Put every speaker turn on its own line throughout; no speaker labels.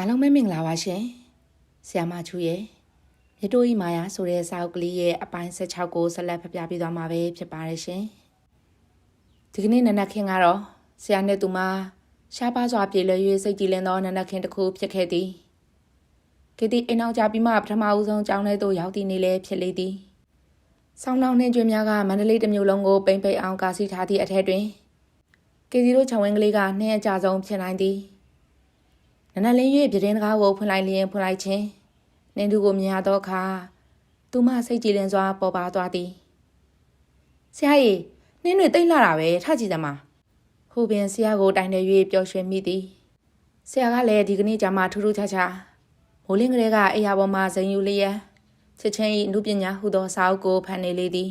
အားလုံးပဲမင်္ဂလာပါရှင်။ဆ iam မချူရဲ့မြတိုးဤမာယာဆိုတဲ့စာအုပ်ကလေးရဲ့အပိုင်း16ကိုဆက်လက်ဖပြပေးသွားမှာပဲဖြစ်ပါတယ်ရှင်။ဒီကနေ့နနက်ခင်းကတော့ဆရာနဲ့သူမရှားပါစွာပြေလွှဲ၍စိတ်ကြည်လင်သောနနက်ခင်းတစ်ခုဖြစ်ခဲ့သည်။ကတိအိမ်အောင်ကြပြီးမှပထမဦးဆုံးကျောင်းထဲသို့ရောက်တည်နေလဲဖြစ်လေသည်။ဆောင်းလောင်းနှင်းကျွေးများကမန္တလေးတစ်မျိုးလုံးကိုပိမ့်ပိတ်အောင်ကာစီထားသည့်အထက်တွင်ကေစီတို့ခြံဝင်းကလေးကနှင်းအကြဆုံးဖြစ်နိုင်သည်။ နနလင်း၍ပြတင်းတကားကိုဖွင့်လိုက်လျင်ဖွင့်လိုက်ခြင်းနင်းသူကိုမြင်ရသောအခါသူမစိတ်ကြည်လင်စွာပေါ်ပါသွားသည်ဆရာကြီးနင်းတွေတိတ်လာတာပဲထကြည့်သမားဟိုပင်ဆရာကိုတိုင်တယ်၍ပျော်ရွှင်မိသည်ဆရာကလည်းဒီကနေ့ကျမှထူးထူးခြားခြားမိုးလင်းကလေးကအိယာပေါ်မှာဇင်ယူလျက်ချက်ချင်း၏နုပညာဟုသောစာအုပ်ကိုဖန်နေလေသည်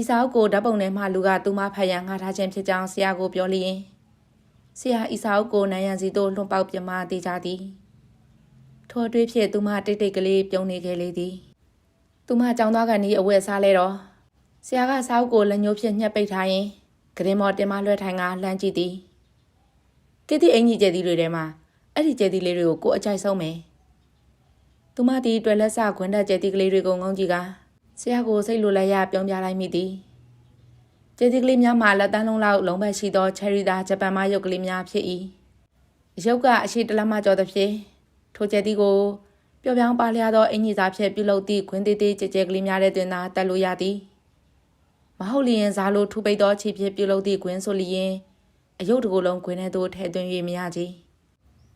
ဤစာအုပ်ကိုဓာတ်ပုံထဲမှလူကသူမဖတ်ရန်ငှားထားခြင်းဖြစ်ကြောင်းဆရာကိုပြောလျင် ဆရာအီစာအုပ်ကိုနန်းရန်စီသို့လွှန်ပေါက်ပြမသေးကြသည်ထိုအတွေ့ဖြင့်သူမတိတ်တိတ်ကလေးပြုံးနေခဲ့လေသည်သူမကြောင်သွားကန်ဒီအဝတ်စားလဲတော့ဆရာကစာအုပ်ကိုလက်ညှိုးဖြင့်ညှက်ပိတ်ထားရင်ဂရင်မော်တင်မလွှဲထိုင်ကလှမ်းကြည့်သည်ကတိအင်ကြီးကျဲသီးတွေထဲမှာအဲ့ဒီကျဲသီးလေးတွေကိုကိုအကြိုက်ဆုံးမယ်သူမသည်တွယ်လက်ဆခွန်းတက်ကျဲသီးကလေးတွေကိုငုံကြည့်ကဆရာကိုစိတ်လိုလိုက်ရပြုံးပြလိုက်မိသည် ကျေးဇူးကလေးများမှာလက်တန်းလုံးလောက်လုံးဘက်ရှိသောချယ်ရီသားဂျပန်မရုပ်ကလေးများဖြစ်၏ရုပ်ကအရှိတလမကျော်သဖြင့်ထိုကျဲတီကိုပျော်ပြောင်းပါလျားသောအင်ကြီးသားဖြင့်ပြုလုပ်သည့်ခွင်းသေးသေးကြဲကြဲကလေးများတဲ့တွင်သာတက်လို့ရသည်မဟုတ်လျင်ဇာလိုထူပိတ်သောခြေဖြင့်ပြုလုပ်သည့်ခွင်းဆိုလျင်အယုတ်တကူလုံးခွင်းထဲသို့ထည့်သွင်း၍မရကြ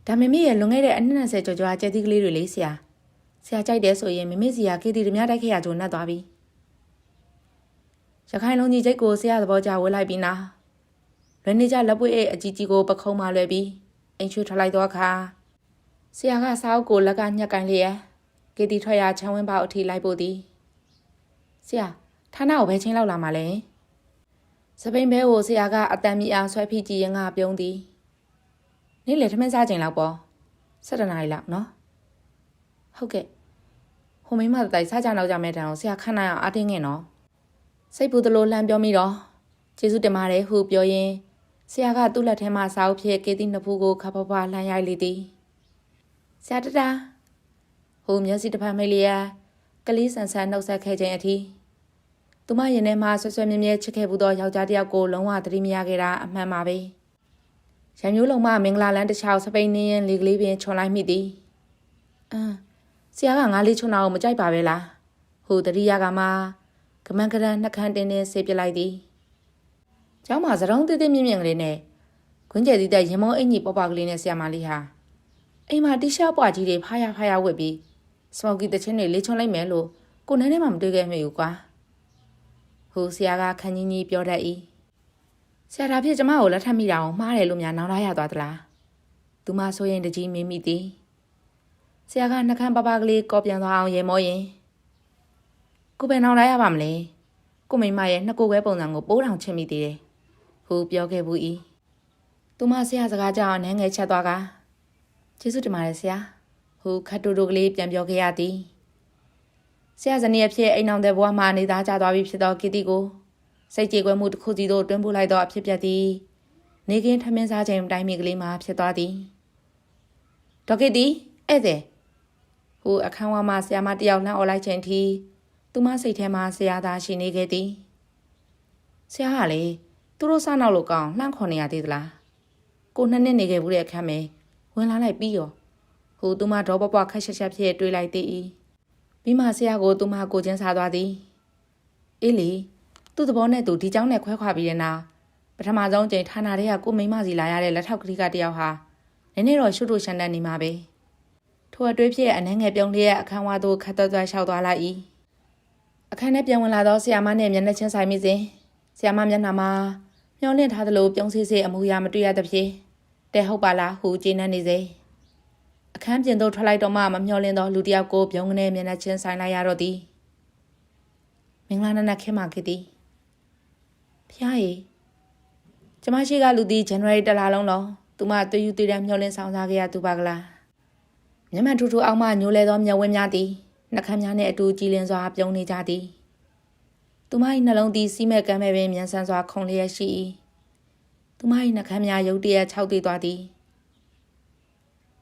ဒါမမေရဲ့လွန်ခဲ့တဲ့အနှစ်20ကျော်ကျော်ကျဲတီကလေးတွေလေးဆရာဆရာကြိုက်တယ်ဆိုရင်မမေစီကကေတီဓမြတိုက်ခဲ့ရကြုံနှက်သွားပြီ ရခိုင်လုံးကြီးချိတ်ကိုဆရာသဘောကျဝဲလိုက်ပြီးနာလွယ်နေကြလက်ပွေးရဲ့အကြီးကြီးကိုပခုံးမှလွယ်ပြီးအိမ်ချွေထွက်လိုက်တော့အခါဆရာကစာအုပ်ကိုလက်ကညှက်ကင်လျက်ကေတီထွက်ရချမ်းဝင်းပေါအထိလိုက်ပို့သည်ဆရာဌာနကိုဘယ်ချင်းလောက်လာမှလဲစပိန်ဘဲကိုဆရာကအတန်မီအောင်ဆွဲဖိကြည့်ရင်ကပြုံးသည်နေ့လေထမင်းစားချိန်လောက်ပေါ့7နာရီလောက်နော်ဟုတ်ကဲ့ဟိုမိမတိုင်စားကြနောက်ကြမဲ့တန်ကိုဆရာခဏအောင်အားတင်းငင်နော် စိတ်ပူသလိုလှမ်းပြောမိတော့ကျေးဇူးတင်ပါတယ်ဟုပြောရင်းဆရာကသူ့လက်ထဲမှာစာအုပ်ဖြည့်ကေတီနှစ်ဖူးကိုခပ်ဖွားဖွားလှမ်းရိုက်လေသည်ဆရာတတာဟိုမျက်စိတစ်ဖက်မိလျာကလေးဆန်ဆန်နှုတ်ဆက်ခဲ့ခြင်းအထိသူမရင်ထဲမှာဆွဆွမြဲမြဲချစ်ခဲ့ဘူးသောယောက်ျားတစ်ယောက်ကိုလုံးဝသတိမရခဲ့တာအမှန်ပါပဲရံမျိုးလုံးမမင်္ဂလာလန်းတစ်ချောင်းစပိန်နေရင်လေကလေးပင်ချွန်လိုက်မိသည်အမ်ဆရာကငါးလေးချွန်တာကိုမကြိုက်ပါပဲလားဟိုတတိယကမှ ကမန်ကရန်နှက်ခမ်းတင်းတင်းဆေးပစ်လိုက်သည်။ကျောင်းမှာသရုံးသေးသေးမြင့်မြင့်ကလေးနဲ့ခွင်းကျဲသီးတဲ့ရင်မောအင်ကြီးပေါပေါကလေးနဲ့ဆရာမလေးဟာအိမ်မှာတီရှပ်ပွားကြီးတွေဖားရဖားရဝတ်ပြီးစမော်ကီတချင်းတွေလေးချွန်လိုက်မယ်လို့ကိုနန်းထဲမှာမတွေ့ခဲ့မိဘူးကွာ။ဟိုဆရာကခန်းကြီးကြီးပြောတတ်၏။ဆရာဒါဖြစ်ကျမကိုလက်ထပ်မိတာကိုမှားတယ်လို့များနောင်လာရသွားသလား။သူမဆိုရင်တကြီးမင်းမိသည်။ဆရာကနှကန်းပပကလေးကောပြန်သွားအောင်ရေမောရင် ကိုပဲနောင်လာရပါမလဲကိုမိမရဲ့နှစ်ကိုပဲပုံစံကိုပိုးထောင်ချင်မိသေးတယ်ဟူပြောခဲ့ဘူးဤသူမဆရာစကားကြောင့်နန်းငယ်ချက်သွားကကျေးဇူးတင်ပါတယ်ဆရာဟူခတ်တူတူကလေးပြန်ပြောခဲ့ရသည်ဆရာဇနီးအဖြစ်အိမ်အောင်တဲ့ဘဝမှာနေသားကြသွားပြီဖြစ်သောကီတီကိုစိတ်ကြေကွဲမှုတစ်ခုစီသို့တွန်းပို့လိုက်သောအဖြစ်ပြက်သည်နေကင်းထမင်းစားချိန်တိုင်းမီကလေးမှာဖြစ်သွားသည်ဒေါက်ကီတီဧည့်သည်ဟူအခန်းဝါမှာဆရာမတယောက်လှမ်းអော်လိုက်ချိန်ထိ သူမစိတ်ထဲမှာဆရာသားရှိနေခဲ့သည်ဆရာကလေသူတို့စနောက်လို့ကောင်းလှန့်ခေါ်နေရသေးသလားကိုနှစ်နှစ်နေခဲ့ဘူးတဲ့အခန်းမဲဝင်လာလိုက်ပြီးရောဟိုသူမဒေါပပွားခက်ရှက်ရှက်ဖြစ်တွေးလိုက်သေး၏ပြီးမှဆရာကိုသူမကိုချင်းစားသွားသည်အေးလေသူ့သဘောနဲ့သူဒီเจ้าနဲ့ခွဲခွာပြီးတဲ့နောက်ပထမဆုံးချိန်ဌာနတွေကကိုမိမစီလာရတဲ့လက်ထောက်ကလေးကတယောက်ဟာနည်းနည်းတော့ရှုပ်လို့ရှန်တန်နေမှာပဲထိုအတွေးဖြစ်အနှဲငယ်ပြုံးလေးရဲ့အခန်းဝါသို့ခတ်သွက်သွက်လျှောက်သွားလိုက်၏ အခန်းထဲပြန်ဝင်လာသောဆရာမနှင့်မျက်နှာချင်းဆိုင်မိစဉ်ဆရာမမျက်နှာမှာမျောလင့်ထားသလိုပြုံးဆေးဆေးအမူအရာမတွေ့ရသဖြင့်တဲဟုတ်ပါလားဟုကျေနပ်နေစေအခန်းပြင်သို့ထွက်လိုက်တော့မှမမျောလင့်သောလူတစ်ယောက်ကိုပြုံးကနေမျက်နှာချင်းဆိုင်လိုက်ရတော့သည်မင်္ဂလာနံနက်ခင်းမှခဲ့သည်ဖျားရည်ကျမရှိကလူသည် January တလားလုံးလုံးသူမတွေ့ယူတွေ့တဲ့မျောလင့်ဆောင်စားခဲ့ရသူပါကလားမျက်မှန်ထူထူအောင်မှညိုလဲသောမျက်ဝန်းများသည် နှကမ်းများနှင့်အတူကြည်လင်စွာပြုံးနေကြသည်သူမ၏နှလုံးသည်စီးမဲ့ကမ်းမဲ့ပင်မြန်ဆန်စွာခုန်လျက်ရှိ၏သူမ၏နှကမ်းများရုတ်တရက်ခြောက်သေးသွားသည်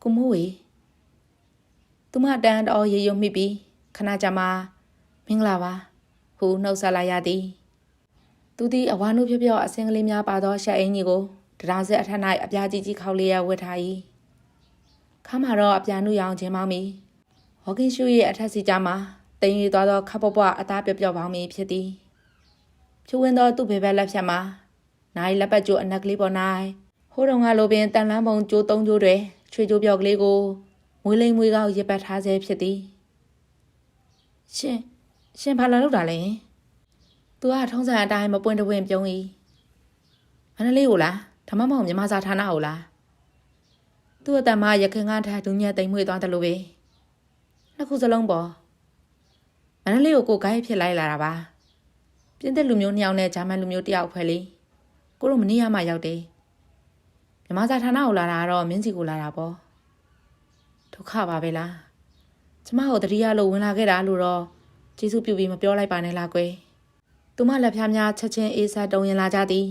ကိုမိုးဝေသူမတန်တော်ရေရုံမိပြီးခဏကြာမှမင်္ဂလာပါဟူနှုတ်ဆက်လိုက်ရသည်သူသည်အဝါနုဖြဖြအစင်ကလေးများပါသောရှက်အင်းကြီးကိုတရားစက်အထက်၌အပြားကြီးကြီးခေါက်လေးရဝတ်ထား၏ခါမှာတော့အပြာနုရောင်ခြင်းမောင်းမီ ဟော်ကင်ရှူရဲ့အထက်စီကြမှာတင်ရီသွားသောခပ်ပွားပွားအသားပြော့ပြော့ပေါင်းမီဖြစ်သည်ဖြူဝင်သောသူ့ဘေဘက်လက်ဖြတ်မှာနိုင်လက်ပတ်ကျိုးအနက်ကလေးပေါ်၌ဟိုးတုံကလိုပင်တန်လန်းပုံကျိုးသုံးကျိုးတွေချွေကျိုးပြော့ကလေးကိုမွေးလိမ်မွေးကောက်ရစ်ပတ်ထားဆဲဖြစ်သည်ရှင်ရှင်ဘာလာလုပ်တာလဲသူကထုံးစံအတိုင်းမပွင့်တဝင့်ပြုံး၏မန္တလေးကိုလားဓမ္မမောင်မြမစာဌာနကိုလားသူ့အတမရခင်ကထဒုညက်တိမ်မွေးသွားတယ်လို့ပဲ နှစ်ခုစလုံးပေါ်မန္တလေးကိုကိုကိုင်းဖြစ်လိုက်လာတာပါပြင်းတဲ့လူမျိုးနှစ်ယောက်နဲ့ဂျာမန်လူမျိုးတစ်ယောက်ဖွဲ့လေးကိုတို့မနေ့ကမှရောက်တယ်မြမစာဌာနကိုလာတာကတော့မင်းစီကိုလာတာပေါ့ဒုက္ခပါပဲလားကျမကိုတတိယလို့ဝင်လာခဲ့တာလို့တော့ကျေးဇူးပြုပြီးမပြောလိုက်ပါနဲ့လားကွယ်သူမလက်ဖျားများချက်ချင်းအေးစားတုံရင်လာကြသည်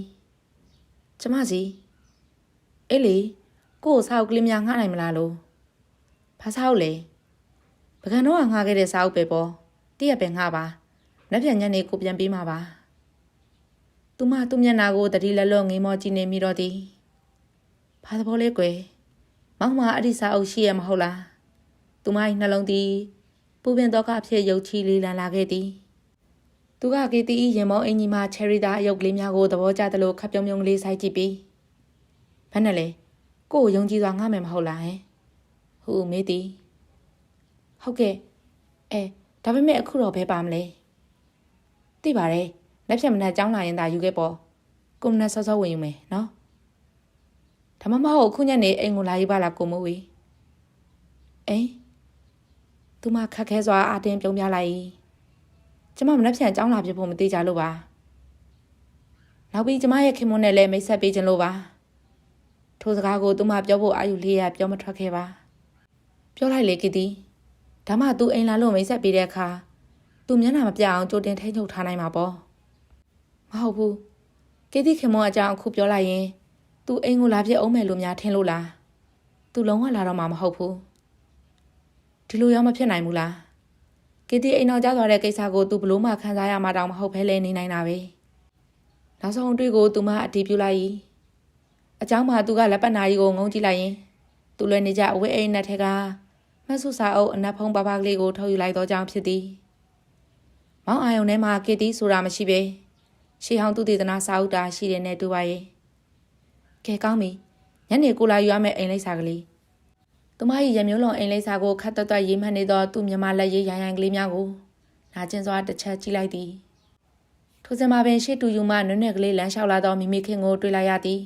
ကျမစီအေးလေကို့ကိုစာအုပ်ကလေးများငှားနိုင်မလားလို့ဘာစာအုပ်လဲ ပကံတော့ငှားခဲ့တဲ့စာအုပ်ပဲပေါ့တည့်ရပဲငှားပါလက်ပြန်ညက်နေကိုပြန်ပေးမှာပါသူမသူ့မျက်နှာကိုတတိလက်လော့ငေးမောကြည့်နေမိတော့သည်ဘာသဘောလဲကွယ်မောင်မအဲ့ဒီစာအုပ်ရှိရမဟုတ်လားသူမ၏နှလုံးသည်ပူပင်တော့ကအဖြစ်ရုပ်ချီလေးလန်လာခဲ့သည်သူကကေတီရင်မောအင်ကြီးမှချယ်ရီသားအယုတ်ကလေးများကိုသဘောကျသလိုခပ်ပြုံးပြုံးကလေးစိုက်ကြည့်ပြီးဘယ်နဲ့လဲကို့ကိုယုံကြည်စွာငှားမယ်မဟုတ်လားဟင်ဟူမေးသည် ဟုတ်ကဲ့အဲဒါပေမဲ့အခုတော့ဘယ်ပါမလဲသိပါတယ်လက်ဖြတ်မနဲ့ကြောင်းလာရင်သာယူခဲ့ပေါ့ကိုမနဲ့စောစောဝင်ယူမယ်နော်ဒါမှမဟုတ်အခုညနေအိမ်ကိုလာရေးပါလားကိုမိုးဝေအိမ်သူမခက်ခဲစွာအတင်းပြုံးပြလိုက်၏ကျမမနှက်ဖြန်ကြောင်းလာပြဖို့မသေးကြလို့ပါနောက်ပြီးကျမရဲ့ခင်မွန်းနဲ့လည်းမိတ်ဆက်ပေးခြင်းလို့ပါထိုစကားကိုသူမပြောဖို့အာယူလေးရပြောမထွက်ခဲ့ပါပြောလိုက်လေကီတီ ဒါမှသူအိမ်လာလို့မိတ်ဆက်ပေးတဲ့အခါသူမျက်နှာမပြအောင်ကြိုတင်ထိန်းချုပ်ထားနိုင်မှာပေါ့မဟုတ်ဘူးကီတီခင်မွန်းအကြောင်းအခုပြောလိုက်ရင်သူအိမ်ကိုလာပြအောင်မယ်လို့များထင်လို့လားသူလုံးဝလာတော့မှာမဟုတ်ဘူးဒီလိုရောမဖြစ်နိုင်ဘူးလားကီတီအိမ်တော်ကျသွားတဲ့ကိစ္စကိုသူဘလို့မှခံစားရမှာတောင်မဟုတ်ဘဲလဲနေနိုင်တာပဲနောက်ဆုံးအတွေ့ကိုသူမအတီးပြလိုက်၏အเจ้าမှာသူကလက်ပတ်နာရီကိုငုံကြည့်လိုက်ရင်သူလည်းနေကြအဝဲအိမ်နဲ့ထဲက မဆုစာအုပ်အနက်ဖုံးပါပါကလေးကိုထုတ်ယူလိုက်တော့ကြောင်းဖြစ်သည်မောင်အာယုံထဲမှာကီတီဆိုတာမရှိပဲရှေးဟောင်းသူတည်တနာစာအုပ်တာရှိတယ်နဲ့တူပါရဲ့ကဲကောင်းပြီညနေကိုလာယူရမယ့်အိမ်လိပ်စာကလေးသူမ၏ရမျိုးလုံးအိမ်လိပ်စာကိုခတ်တွတ်တွတ်ရေးမှတ်နေသောသူ့မြမလက်ရေးရိုင်ရိုင်ကလေးများကိုနာကျင်စွာတစ်ချက်ကြည့်လိုက်သည်ထိုစင်မှာပင်ရှေ့တူယူမှနွနဲ့ကလေးလမ်းလျှောက်လာသောမိမိခင်ကိုတွေ့လိုက်ရသည်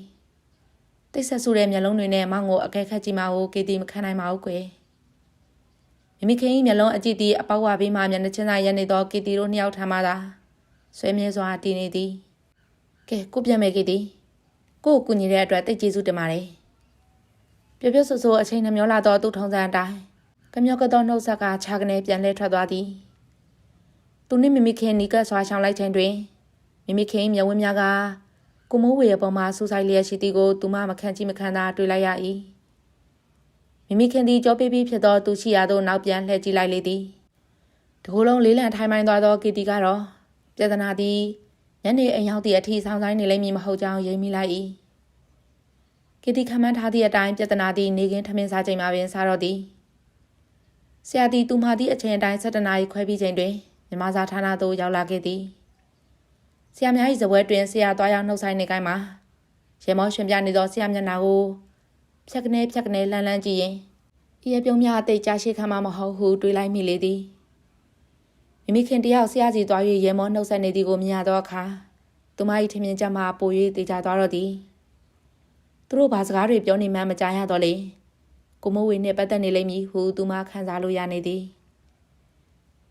တိတ်ဆက်ဆူတဲ့မျက်လုံးတွေနဲ့မောင်ကိုအကဲခတ်ကြည့်မှကိုကေတီမခံနိုင်ပါဘူးကွယ် မိမိခင်၏မျက်လုံးအကြည့်တီအပေါက်ဝဘေးမှမျက်နှာချင်းသာရက်နေသောကေတီတို့နှစ်ယောက်ထမ်းမှသာဆွဲမြဲစွာတည်နေသည်ကဲကိုပြန်မယ်ကေတီကိုကိုကူညီတဲ့အတွက်တိတ်ကျေးဇူးတင်ပါတယ်ပြပြဆူဆူအချိန်နှမျောလာတော့သူ့ထုံစံအတိုင်းကမျောကတော်နှုတ်ဆက်ကခြာကနေပြန်လဲထွက်သွားသည်သူနှင့်မိမိခင်နီကဆွာချောင်းလိုက်ခြင်းတွင်မိမိခင်မျက်ဝန်းများကကိုမိုးဝေရဲ့ပေါ်မှာစူဆိုင်လျက်ရှိသည်ကိုသူမမခံကြည့်မခံသာတွေ့လိုက်ရ၏ မိမိခင်သည်ကြောပေးပြီးဖြစ်သောသူရှိရာသို့နောက်ပြန်လှည့်ကြည့်လိုက်လေသည်တကိုယ်လုံးလေးလံထိုင်မိုင်းသွားသောကီတီကတော့ပြဿနာသည်ညနေအိမ်ရောက်သည့်အထီဆောင်ဆိုင်နေလိမ့်မည်မဟုတ်ကြောင်းရိပ်မိလိုက်၏ကီတီခမန်းထားသည့်အတိုင်းပြဿနာသည်နေကင်းထမင်းစားချိန်မှာပင်စားတော့သည်ဆရာသည်သူမသည့်အချိန်အတိုင်း7နာရီခွဲပြီးချိန်တွင်မြမစာဌာနသို့ရောက်လာခဲ့သည်ဆရာများ၏ဇပွဲတွင်ဆရာသွားရောက်နှုတ်ဆိုင်နေကိုင်းမှာရေမောရှင်ပြနေသောဆရာမျက်နှာကို ဖြက်ကနေဖြက်ကနေလှမ်းလှမ်းကြည့်ရင်ဤရပြုံးများအသိကြရှိခံမှာမဟုတ်ဟုတွေးလိုက်မိလေသည်မိမိခင်တယောက်ဆရာစီသွား၍ရေမောနှုတ်ဆက်နေသည်ကိုမြင်ရသောအခါသူမ၏ထင်မြင်ချက်မှပို၍တေချာသွားတော့သည်သူတို့ဘာစကားတွေပြောနေမှမကြားရတော့လေကိုမိုးဝေနှင့်ပတ်သက်နေလိမ့်မည်ဟုသူမခံစားလို့ရနေသည်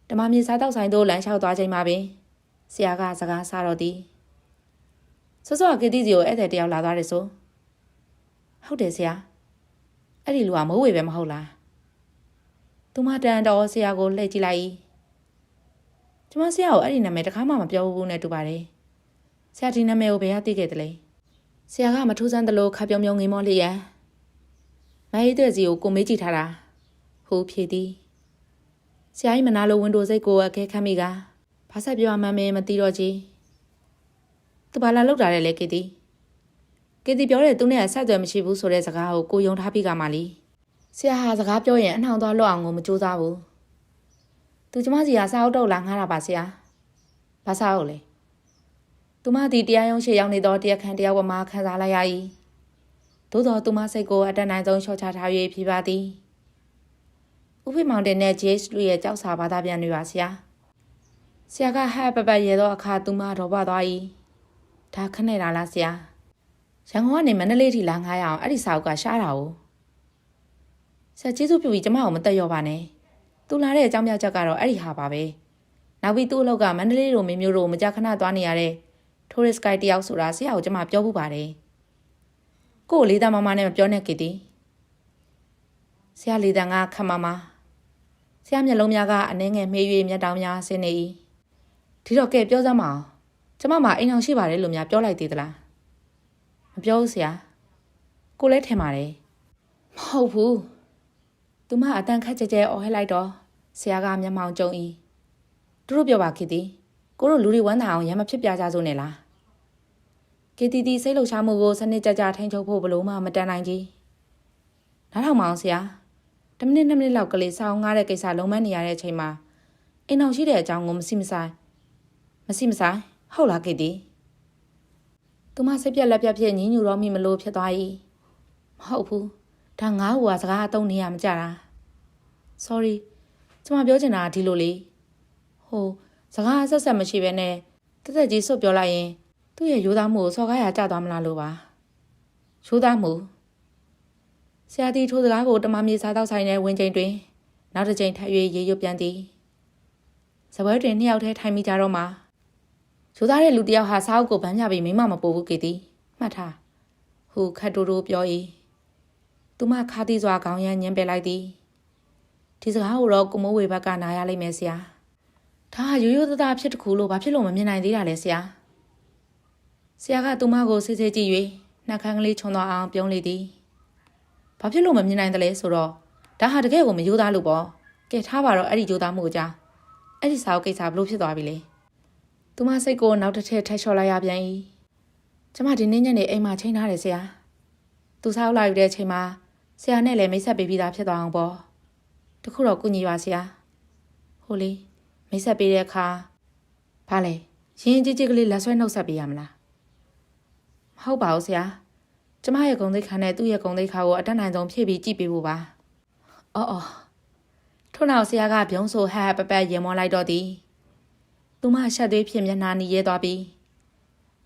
ဓမ္မမြေစားတောက်ဆိုင်သို့လမ်းလျှောက်သွားချိန်မှာပင်ဆရာကစကားဆတော့သည်စောစောကတီစီကိုဧည့်သည်တယောက်လာသွားတယ်ဆို ဟုတ်တယ်ဆရာအဲ့ဒီလူကမိုးဝေပဲမဟုတ်လားသူမတန်တော်ဆရာကိုလှည့်ကြည့်လိုက်ကျမဆရာကိုအဲ့ဒီနာမည်တခါမှမပြောဘူးနဲ့တူပါတယ်ဆရာဒီနာမည်ကိုဘယ်ကသိခဲ့တယ်လဲဆရာကမထူးဆန်းသလိုခပ်ပြုံးပြုံးငိမ်မောလေးရန်မဟိတဲ့စီကိုကိုမေးကြည့်ထားတာဟိုဖြေသည်ဆရာကြီးမနာလိုဝန်တိုစိတ်ကိုအခဲခတ်မိကဘာဆက်ပြောမှန်းမသိတော့ကြီးသူဘာလာလောက်တာလဲလေကေတီ ကေတီပြောတယ်သူနဲ့အဆက်အသွယ်မရှိဘူးဆိုတဲ့စကားကိုကိုယုံထားပြီးကမှလीဆရာဟာစကားပြောရင်အနှောင်သွားလွတ်အောင်ကိုမကြိုးစားဘူးသူကျမစီကစာအုပ်တော့လာငှားတာပါဆရာဘာစာအုပ်လဲသူမဒီတရားရုံးရှိရောက်နေတော့တရားခံတရားဝမှာခံစားလိုက်ရ၏သို့တော်သူမစိတ်ကိုအတန်နိုင်ဆုံးလျှော့ချထား၍ဖြေပါသည်ဥဖိမောင်တင်နဲ့ JH လူရဲ့ကြောက်စာဘာသာပြန်တွေပါဆရာဆရာကဟဲ့ပပရဲသောအခါသူမတော့ပါသွား၏ဒါခနဲ့လာလားဆရာ ရန်ကုန်ကနေမန္တလေးထိလာငှားရအောင်အဲ့ဒီစာအုပ်ကရှားတာ ਉਹ ဆရာကျေးဇူးပြုပြီးကျမကိုမတက်ရောပါနဲ့သူလာတဲ့အကြောင်းပြချက်ကတော့အဲ့ဒီဟာပါပဲနောက်ပြီးသူ့အလောက်ကမန္တလေးလိုမင်းမျိုးတို့မကြခဏသွားနေရတဲ့ tourist guide တယောက်ဆိုတာဆရာကိုကျမပြောဖို့ပါတယ်ကို့ကိုလေးသားမမနဲ့မပြောနဲ့ကီတီဆရာလေးသားကခမမဆရာမျက်လုံးများကအနှဲငယ်မေး၍မျက်တောင်များဆင်းနေ၏ဒီတော့ကဲပြောစမ်းမအောင်ကျမမအိမ်အောင်ရှိပါတယ်လို့များပြောလိုက်သေးသလား မပြောဘူးဆရာကိုလည်းထင်ပါတယ်မဟုတ်ဘူးသူမအတန်ခက်ကြဲကြဲအော်ဟဲလိုက်တော့ဆရာကမျက်မှောင်ကျုံဤသူတို့ပြောပါခေတီကိုတို့လူတွေဝမ်းသာအောင်ရမ်းမဖြစ်ပြကြစို့နဲ့လားကေတီတီစိတ်လှုပ်ရှားမှုကိုစနစ်ကြကြထိန်ချုပ်ဖို့ဘလို့မှမတန်နိုင်ကြီးနားထောင်မအောင်ဆရာ10မိနစ်2မိနစ်လောက်ကလေးစောင်းငားတဲ့ကိစ္စလုံးမနေရတဲ့အချိန်မှာအိမ်အောင်ရှိတဲ့အကြောင်းကိုမစိမဆိုင်မစိမဆိုင်ဟုတ်လားကေတီ သူမစိတ်ပြက်လက်ပြက်ဖြစ်ညင်းညူတော့မိမလို့ဖြစ်သွား၏မဟုတ်ဘူးဒါငါ့ဟိုကစကားအတုံးနေရမကြတာ sorry ကျမပြောချင်တာကဒီလိုလေဟိုစကားအဆက်ဆက်မရှိဘဲနဲ့တက်တက်ကြီးစွတ်ပြောလိုက်ရင်သူ့ရဲ့ရိုးသားမှုကိုစော်ကားရကြသွားမလားလို့ပါရိုးသားမှုဆရာတီထိုးစကားကိုတမမြေစားတော့ဆိုင်တဲ့ဝင်ချိန်တွင် နောက်တစ်ချိန်ထပ်၍ရေရွတ်ပြန်သည်စပွဲတွင်နှစ်ယောက်တည်းထိုင်မိကြတော့မှ ရိုးသားတဲ့လူတစ်ယောက်ဟာစားအုပ်ကိုဗန်းပြပြီးမိမမပို့ဘူးကေတီမှတ်ထားဟူခတ်တိုးတိုးပြော၏သူမခါတီးစွာခေါင်းရမ်းညင်းပယ်လိုက်သည်ဒီစကားကိုတော့ကိုမိုးဝေဘက်ကနားရလိမ့်မယ်ဆရာဒါကရိုးရိုးသားသားဖြစ်တခုလို့ဘာဖြစ်လို့မမြင်နိုင်သေးတာလဲဆရာဆရာကသူမကိုစစ်စစ်ကြည့်၍နှက်ခမ်းကလေးခြုံသွားအောင်ပြုံးလေသည်ဘာဖြစ်လို့မမြင်နိုင်တယ်လဲဆိုတော့ဒါဟာတကယ်ကိုမရိုးသားလို့ပေါ့ကဲထားပါတော့အဲ့ဒီရိုးသားမှုအကြောင်းအဲ့ဒီစာအုပ်ကိစ္စဘလို့ဖြစ်သွားပြီလဲ သူမစိတ်ကိုနောက်တစ်ထည့်ထက်လျှော့လိုက်ရပြန်၏ကျမဒီနေ့ညနေအိမ်မှာချိန်ထားတယ်ဆရာသူစားအုပ်လာယူတဲ့အချိန်မှာဆရာနဲ့လည်းမိတ်ဆက်ပေးပြီးသားဖြစ်သွားအောင်ပေါ့တခုတော့ကုညီပါဆရာဟိုလေမိတ်ဆက်ပေးတဲ့အခါဘာလဲရင်းကြီးကြီးကလေးလက်ဆွဲနှုတ်ဆက်ပေးရမလားမဟုတ်ပါဘူးဆရာကျမရဲ့ဂုံသိက္ခာနဲ့သူ့ရဲ့ဂုံသိက္ခာကိုအတက်နိုင်ဆုံးဖြည့်ပြီးကြည့်ပေးဖို့ပါအော်အော်ထို့နောက်ဆရာကပြုံးဆိုဟဟပပရင်မောလိုက်တော့သည် သူမရှက်သွေးဖြင့်မျက်နှာနီရဲသွားပြီး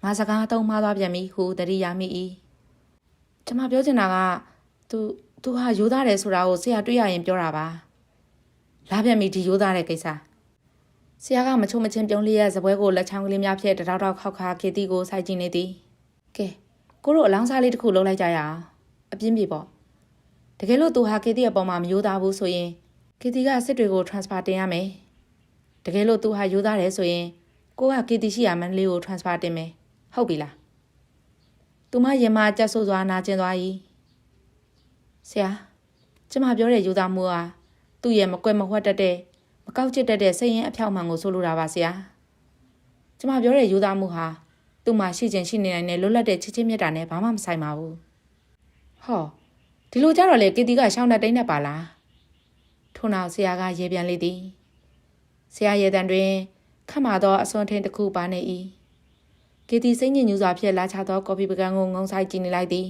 ငါစကားအသုံးမှားသွားပြန်ပြီဟုတတိယမိ၏ကျမပြောချင်တာကသူသူဟာရိုးသားတယ်ဆိုတာကိုဆရာတွေ့ရရင်ပြောတာပါလာပြန်ပြီဒီရိုးသားတဲ့ကိစ္စဆရာကမချုံမချင်းပြုံးလေးရဲ့ဇပွဲကိုလက်ချောင်းကလေးများဖြင့်တတောက်တောက်ခောက်ခါကေတီကိုစိုက်ကြည့်နေသည်ကဲကိုတို့အလောင်းစားလေးတစ်ခုလုပ်လိုက်ကြရအောင်အပြင်းပြေပေါ့တကယ်လို့သူဟာကေတီရဲ့ပုံမှာမရိုးသားဘူးဆိုရင်ကေတီကစစ်တွေကို transfer တင်ရမယ် တကယ်လို့သူဟာရိုးသားတယ်ဆိုရင်ကိုကကေတီရှိရမန်လေးကို transfer တင်မယ်ဟုတ်ပြီလားသူမရင်မကြက်ဆိုးစွာနာကျင်သွား၏ဆရာကျမပြောတဲ့ယူသားမှုဟာသူ့ရဲ့မကွက်မဝှက်တတ်တဲ့မကောက်ကျစ်တတ်တဲ့စိတ်ရင်းအဖြောက်မှန်ကိုဆိုလိုတာပါဆရာကျမပြောတဲ့ယူသားမှုဟာသူ့မှာရှိခြင်းရှိနေနိုင်တဲ့လွတ်လပ်တဲ့ချစ်ချင်းမြတ်တာနဲ့ဘာမှမဆိုင်ပါဘူးဟောဒီလိုကြတော့လေကီတီကရှောင်းတဲ့တိတ်နဲ့ပါလားထို့နောက်ဆရာကရေပြန်လေသည် ဆရာရဲ့တန်တွင်ခတ်မာသောအစွန်ထင်းတစ်ခုပါနေ၏ကီတီစိတ်ညစ်ညူစွာဖြင့်လာချသောကော်ဖီပကံကိုငုံဆိုင်ကြည့်နေလိုက်သည်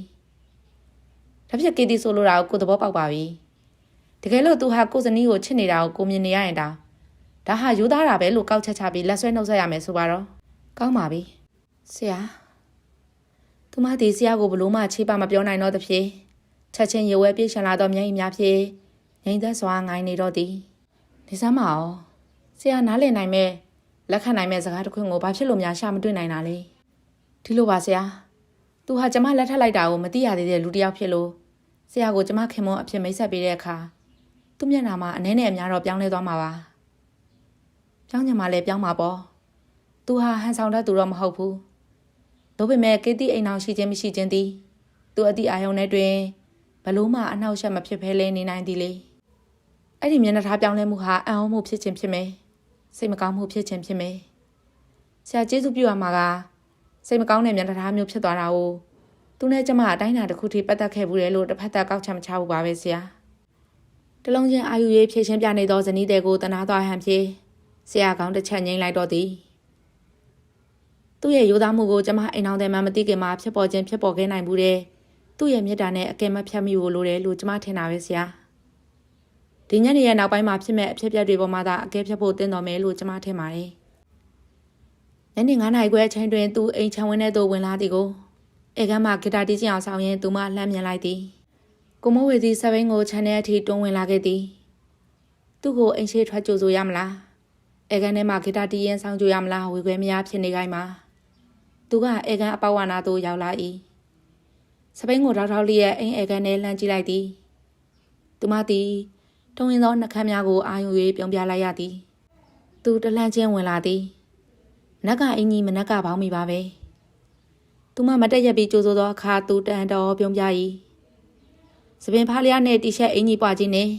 ။ဒါဖြစ်ကီတီဆိုလိုတာကိုကိုသဘောပေါက်ပါပြီ။တကယ်လို့သူဟာကိုစနီးကိုချစ်နေတာကိုကိုမြင်နေရရင်တောင်ဒါဟာယူသားတာပဲလို့ကောက်ချက်ချပြီးလက်ဆွဲနှုတ်ဆက်ရမယ်ဆိုပါတော့။ကောင်းပါပြီ။ဆရာ။သူမဒီဆရာကိုဘလို့မှချေးပါမပြောနိုင်တော့သဖြင့်ချက်ချင်းရွယ်ပြေးရှန်လာတော့မျက်ရည်များဖြင့်ငိမ့်သက်စွာငိုင်းနေတော့သည်။နေစမ်းမအောင် ဆရာနားလည်နိုင်မဲ့လက်ခံနိုင်မဲ့စကားတစ်ခွန်းကိုဘာဖြစ်လို့များရှာမတွေ့နိုင်တာလဲ။ဒီလိုပါဆရာ။သူဟာကျမလက်ထပ်လိုက်တာကိုမသိရသေးတဲ့လူတစ်ယောက်ဖြစ်လို့ဆရာကိုကျမခင်မွန်အဖြစ်မိတ်ဆက်ပေးတဲ့အခါသူ့မျက်နှာမှာအနှဲနဲ့အများတော့ပြောင်းလဲသွားမှာပါပြောင်းညမှာလည်းပြောင်းမှာပေါ့သူဟာဟန်ဆောင်တတ်သူတော့မဟုတ်ဘူးဒါပေမဲ့ကေတီအိမ်အောင်ရှိခြင်းမရှိခြင်းသည်သူအတိအာယုံနဲ့တွင်ဘလို့မှအနှောက်အယှက်မဖြစ်ဖဲလဲနေနိုင်သည်လေအဲ့ဒီမျက်နှာထားပြောင်းလဲမှုဟာအံ့ဩမှုဖြစ်ခြင်းဖြစ်မယ် စိတ်မကောင်းမှုဖြစ်ခြင်းဖြစ်မယ်ဆရာကျေးဇူးပြုရမှာကစိတ်မကောင်းတဲ့မျက်နှာထားမျိုးဖြစ်သွားတာကိုသူနဲ့ကျမအတိုင်းအတာတစ်ခုထိပတ်သက်ခဲ့ဘူးလေလို့တစ်ဖက်သက်ကောက်ချက်မချဘူးပါပဲဆရာတလုံးချင်းအာယူရေးဖြည့်ချင်းပြနေသောဇနီးတဲ့ကိုတနာသွားဟန်ဖြေဆရာကောင်းတစ်ချက်ငိမ့်လိုက်တော့သည်သူ့ရဲ့ရိုးသားမှုကိုကျမအိမ်အောင်တယ်မှမသိခင်မှာဖြစ်ပေါ်ခြင်းဖြစ်ပေါ်ခဲ့နိုင်ဘူးတဲ့သူ့ရဲ့မေတ္တာနဲ့အကယ်မဖြတ်မိဖို့လိုတယ်လို့ကျမထင်တာပဲဆရာ ဒီညနေရဲ့နောက်ပိုင်းမှာဖြစ်မဲ့အဖြစ်အပျက်တွေပေါ်မှာသာအကဲဖြတ်ဖို့တင်းတော်မယ်လို့ကျမထင်ပါတယ်ညနေ9:00နာရီခွဲအချိန်တွင်သူအိမ်ချမ်းဝင်းထဲသို့ဝင်လာသည်ကိုဧကမ်းမှာဂီတာတီးချင်အောင်ဆောင်ရင်သူမလှမ်းမြင်လိုက်သည်ကိုမိုးဝေသည်စပိန်ကိုခြံထဲအထိတွန်းဝင်လာခဲ့သည်သူ့ကိုအိမ်ရှိထွက်ကြိုဆိုရမလားဧကမ်းထဲမှာဂီတာတီးရင်ဆောင်ကြိုရမလားဝေခွဲမရဖြစ်နေခိုင်းမှာသူကဧကမ်းအပေါဝါနာသို့ရောက်လာ၏စပိန်ကိုထောက်ထောက်လေးရဲ့အိမ်ဧကမ်းထဲလှမ်းကြည့်လိုက်သည်သူမသည် တုံးရင်သောနှကမ်းများကိုအာရုံ၍ပြုံးပြလိုက်ရသည်သူတလှမ်းချင်းဝင်လာသည်မနက်ကအင်ကြီးမနက်ကပေါင်းမိပါပဲသူမမတက်ရက်ပြီးကြိုးစိုးသောအခါသူတန်တော်ပြုံးပြ၏စပင်ဖားလျားနှင့်တီရှပ်အင်ကြီးပွားခြင်းနှင့်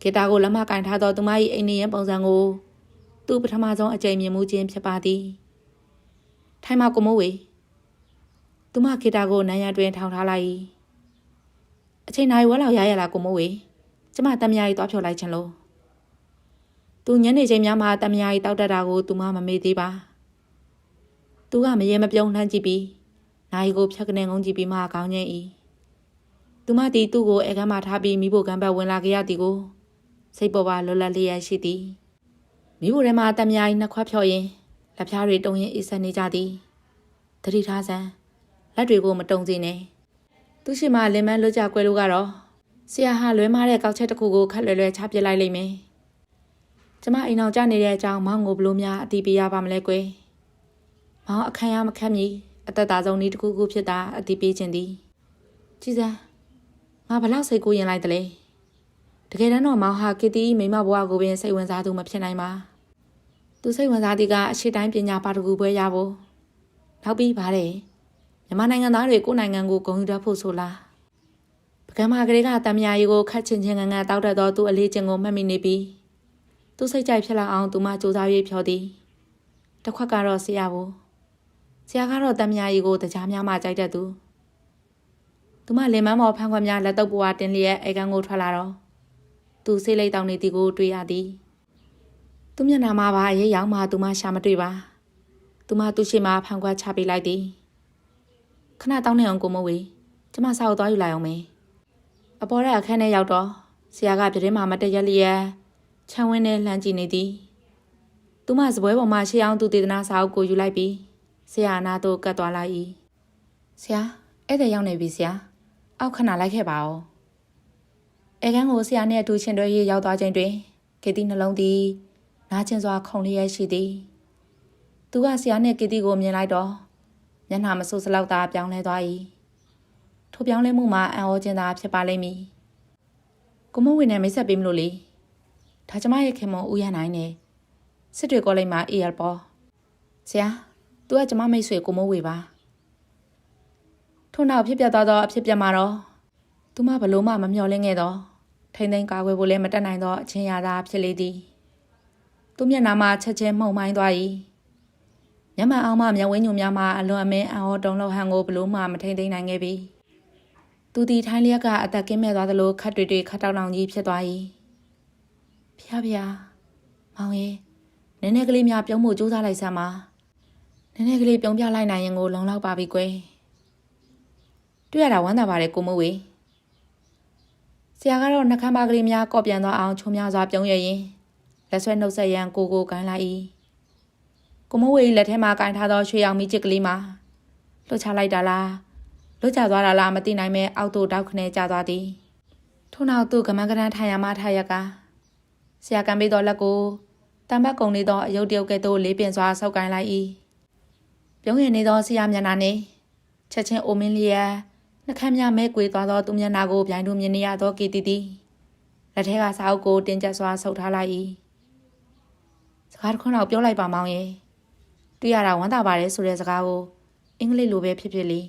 ဂီတာကိုလက်မကင်ထားသောသူမ၏အိမ်နေရန်ပုံစံကိုသူပထမဆုံးအကြိမ်မြင်မှုခြင်းဖြစ်ပါသည်ထိုင်မကိုမိုးဝေသူမဂီတာကိုနန်းရတွင်ထောင်ထားလိုက်၏အချိန်နိုင်ဝဲလောက်ရရလားကိုမိုးဝေ ကျမတမယာကြီးသွားဖြော်လိုက်ချင်လို့သူညနေချိန်များမှာတမယာကြီးတောက်တက်တာကိုသူမမမေ့သေးပါသူကမရေမပြုံးလှမ်းကြည့်ပြီးနိုင်ကိုဖြတ်ကနေငုံကြည့်ပြီးမှကောင်းငိမ့်၏သူမတီသူ့ကိုအဲကမ်းမှထားပြီးမိဖို့ကံပတ်ဝင်လာခဲ့ရသည်ကိုစိတ်ပေါ်ပါလွတ်လပ်လျက်ရှိသည်မိဖို့ထဲမှာတမယာကြီးနှစ်ခွက်ဖြော်ရင်လက်ဖြားတွေတုံရင်အေးဆက်နေကြသည်တတိထားစမ်းလက်တွေကိုမတုံစေနဲ့သူရှိမှလင်မန်းလွတ်ကြကွဲလို့ကတော့ ဆရာဟာလွဲမားတဲ့ကောက်ချက်တစ်ခုကိုခက်လွယ်လွယ်ချပစ်လိုက်လိမ့်မယ်ကျမအိမ်အောင်ကြနေတဲ့အကြောင်းမောင်ကိုဘလို့များအတီးပေးရပါမလဲကွယ်မောင်အခမ်းရမခက်မီအသက်သာဆုံးဤတစ်ခုခုဖြစ်တာအတီးပေးခြင်းသည်ကြည်စမ်းငါဘလောက်စိတ်ကူးရင်လိုက်တလဲတကယ်တမ်းတော့မောင်ဟာကီတီမိမဘွားကိုပင်စိတ်ဝင်စားသူမဖြစ်နိုင်ပါသူစိတ်ဝင်စားသည်ကအရှိတိုင်းပညာပါတကူပွဲရဖို့နောက်ပြီးပါတယ်မြန်မာနိုင်ငံသားတွေကိုနိုင်ငံကိုဂုဏ်ယူတတ်ဖို့ဆိုလားပ ကံမာကလေးကတမယာရီကိုခတ်ချင်ချင်းငငတောက်တတ်သောသူ့အလေးချင်းကိုမှတ်မိနေပြီးသူစိတ်ကြိုက်ဖြစ်လာအောင်သူမစူးစမ်း၍ဖြောသည်တစ်ခွက်ကတော့ဆရာဘူးဆရာကတော့တမယာရီကိုတကြားများမှကြိုက်တတ်သူသူမလင်မမော်ဖန်ခွက်များလက်တော့ပွားတင်လျက်အေကန်ကိုထွက်လာတော့သူစိတ်လိတ်တောင်းနေသည်ကိုတွေ့ရသည်သူမျက်နှာမှာပါရဲရောက်မှသူမရှာမတွေ့ပါသူမသူ့ရှိမှဖန်ခွက်ချပေးလိုက်သည်ခဏတောင်းနေအောင်ကိုမဝေကျမစာအုပ်သွားယူလိုက်အောင်မေ အပေါ်ရက်အခန်းထဲရောက်တော့ဆရာကပြတင်းမှာမတရက်လျက်ခြံဝင်းနဲ့လှမ်းကြည့်နေသည်သူမစပွဲပေါ်မှာရှေးအောင်သူတေသနာစာအုပ်ကိုယူလိုက်ပြီးဆရာနာတို့ကတ်သွားလိုက်၏ဆရာအဲ့တဲ့ရောက်နေပြီဆရာအောက်ခဏလိုက်ခဲ့ပါဦးအဲကန်းကိုဆရာနဲ့အတူရှင်တွဲရေးရောက်သွားချိန်တွင်ကေတီနှလုံးသည်နားကျင်စွာခုန်လျက်ရှိသည်သူကဆရာနဲ့ကေတီကိုမြင်လိုက်တော့မျက်နှာမဆူစလောက်သာပြောင်းလဲသွား၏ ထိုပြောင်းလဲမှုမှာအံ့ဩခြင်းသာဖြစ်ပါလိမ့်မည်ကိုမဝင်နဲ့မိတ်ဆက်ပေးမလို့လေဒါကျမရဲ့ခင်မဦးရနိုင်နဲ့စစ်တွေကောလိပ်မှာအေးရပေါ်ဆရာသူကကျမမိတ်ဆွေကိုမဝေပါထို့နောက်ဖြစ်ပြသွားသောအဖြစ်ပြမှာတော့သူမဘလို့မှမမျှော်လင့်ခဲ့တော့ထိမ့်သိမ်းကာကွယ်ဖို့လည်းမတက်နိုင်သောအချင်းရသာဖြစ်လေသည်သူမျက်နှာမှာချက်ချင်းမှုန်မိုင်းသွား၏မျက်မှန်အောင်မှမျက်ဝင်းညုံများမှအလွန်အမင်းအံ့ဩတုန်လှုပ်ဟန်ကိုဘလို့မှမထိမ့်သိမ်းနိုင်ခဲ့ပြီ သူဒီထိုင်းလျက်ကအသက်ကင်းမဲ့သွားသလိုခတ်တွေတွေခတ်တောက်တောင်ကြီးဖြစ်သွား၏ဖျားဖျားမောင်ရဲ့နည်းနည်းကလေးများပြုံးမှုစူးစမ်းလိုက်စမ်းပါနည်းနည်းကလေးပြုံးပြလိုက်နိုင်ရင်ကိုလုံလောက်ပါပြီကွယ်တွေ့ရတာဝမ်းသာပါတယ်ကိုမိုးဝေဆရာကတော့နှကမ်းပါကလေးများကော့ပြန်သွားအောင်ချုံများစွာပြုံးရရင်လက်ဆွဲနှုတ်ဆက်ရန်ကိုကိုကိုင်းလိုက်၏ကိုမိုးဝေလက်ထဲမှာကင်ထားသောရွှေရောင်မီချစ်ကလေးမှာလှုပ်ချလိုက်တာလား လွတ်ကျသွားတာလားမသိနိုင်မဲအောက်သို့တောက်ခနဲကျသွားသည်ထို့နောက်သူကမန်းကရန်ထိုင်ရမထားရကဆရာကံပေးသောလက်ကိုတံပတ်ကုံနေသောအယုတ်တရုတ်ကဲ့သို့လေးပင်စွာဆောက်ကိုင်းလိုက်၏ပြုံးရနေသောဆရာမျက်နှာနှင့်ချက်ချင်းအိုမင်းလျက်နှခမ်းများမဲကွေသွားသောသူမျက်နှာကိုပြိုင်တို့မြင်နေရသောကီတီတီလက်ထဲကစာအုပ်ကိုတင်ကျပ်စွာဆုပ်ထားလိုက်၏စကားတစ်ခွန်းတော့ပြောလိုက်ပါမောင်ရဲ့တွေ့ရတာဝမ်းသာပါတယ်ဆိုတဲ့စကားကိုအင်္ဂလိပ်လိုပဲဖြစ်ဖြစ်လေ